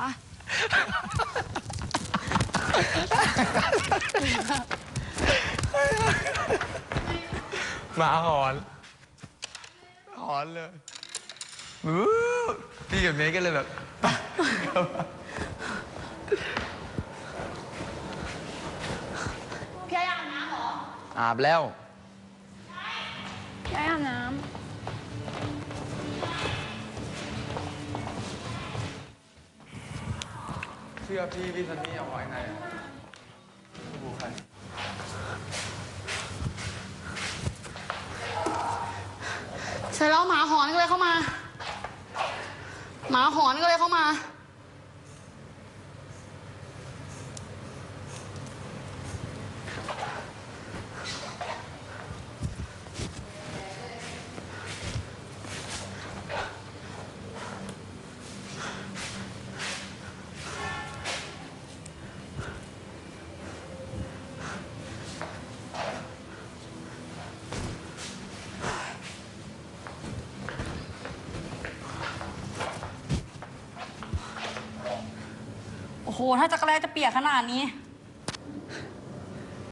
อะหมาหอน หอนเลยวู้พี่กับเมย์ก็เลยแบบพี่ไอ้อาบน้ำเหรออาบแล้ว ชื่อพี่พี่ซันนี่เอาไว้ไงดูใครำเสร็จแล้วหมาหอนก็เลยเข้ามา หมาหอนก็เลยเข้ามา โห ถ้าจักรแลจะเปียกขนาดนี้